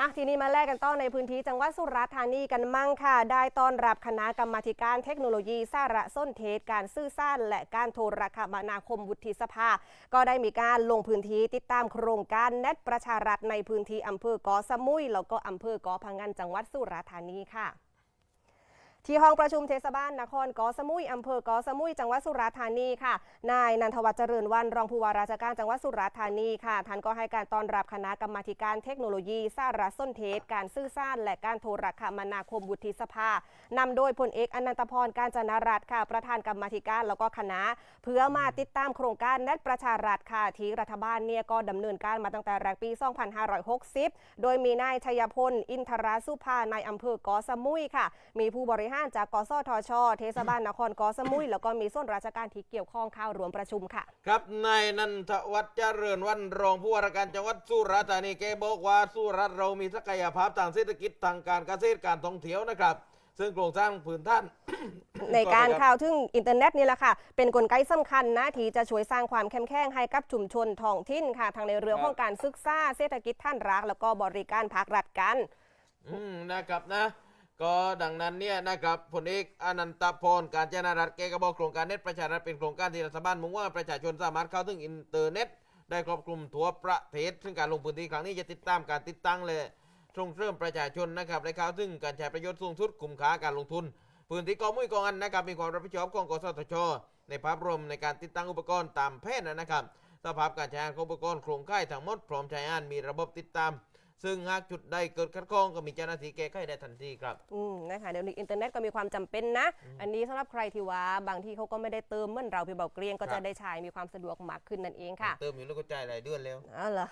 อะทีนี้มาแลกกันต้อนในพื้นที่จังหวัดสุราษฎร์ธานีกันมั่งค่ะ ได้ต้อนรับคณะกรรมาธิการเทคโนโลยีสาระส้นเทศการซื่อสั้นและการโทรคมนาคมวุฒิสภา ก็ได้มีการลงพื้นที่ติดตามโครงการเนตประชารัฐในพื้นที่อำเภอเกาะสมุยแล้วก็อำเภอเกาะพังงานจังหวัดสุราษฎร์ธานีค่ะ ที่ห้องประชุมเทศบาลนครกาะสมุยอำเภอกาะสมุย จังหวัดสุราษฎร์ธานีค่ะ นายนันทวัฒน์เจริญวันรองผู้ว่าราชการจังหวัดสุราษฎร์ธานีค่ะท่านก็ให้การต้อนรับคณะกรรมาการเทคโนโลยีสารสนเทศ การสื่อสารและการโทรคมนาคมวุฒิสภานำโดยพลเอกอนันตพรการจนารัตน์ค่ะ ประธานกรรมาการแล้วก็คณะ เพื่อมาติดตามโครงการแนตประชารัฐค่ะที่รัฐบาลเนี่ยก็ดำเนินการมาตั้งแต่แรกปี 2560 โดยมีนายชัยพลอินทราสุภานายอำเภอกาะสมุยค่ะ มีผู้บริหารจากกสทช เทศบาลนครเกาะสมุย แล้วก็มีส่วนราชการที่เกี่ยวข้องเข้ารวมประชุมค่ะ ครับนายนันทวัฒน์เจริญวันรองผู้ว่าราชการจังหวัดสุราษฎร์ธานีแกบอกว่าสุราษฎร์เรามีศักยภาพทางเศรษฐกิจทางการเกษตรการท่องเที่ยวนะครับซึ่งโครงสร้างพื้นท่าน ในการขอโทษครับข่าวถึงอินเทอร์เน็ตนี่แหละค่ะ เป็นกลไกสำคัญนะที่จะช่วยสร้างความเข้มแข็งให้กับชุมชนท้องถิ่นค่ะ ทางในเรื่องของการศึกษาเศรษฐกิจท่านรัก แล้วก็บริการภาครัฐกัน อืมนะครับนะ ก็ดังนั้นเนี่ยนะครับพลเอกอนันตพรการจนารัตน์แกก็บอกโครงการเน็ตประชารัฐเป็นโครงการที่รัฐบาลมุ่งว่าประชาชนสามารถเข้าถึงอินเทอร์เน็ต ได้ครอบคลุมทั่วประเทศ ซึ่งการลงพื้นที่ครั้งนี้จะติดตามการติดตั้งและส่งเสริมประชาชนนะครับและเข้าถึงการใช้ประโยชน์สูงสุดคุ้มค่าการลงทุน พื้นที่กองมุ้ยกองอันนะครับมีความรับผิดชอบของกสทช ในภาพรวมในการติดตั้งอุปกรณ์ตามแผนนะครับสภาพการใช้งานของอุปกรณ์โครงข่ายทั้งหมดพร้อมใช้งานมีระบบติดตาม ซึ่งหากจุดใดเกิดขัดข้องก็มีเจ้าหน้าที่แก้ไขได้ทันทีครับ อืมนะคะเดี๋ยวนี้อินเทอร์เน็ตก็มีความจำเป็นนะ อันนี้สำหรับใครที่ว่าบางที่เขาก็ไม่ได้เติมเหมือนเราพี่เบาเกรียงก็ครัจะบ ได้ใช้มีความสะดวกมากขึ้นนั่นเองค่ะ เติมอยู่แล้วก็จ่ายรายเดือนแล้ว อ๋อเหรอ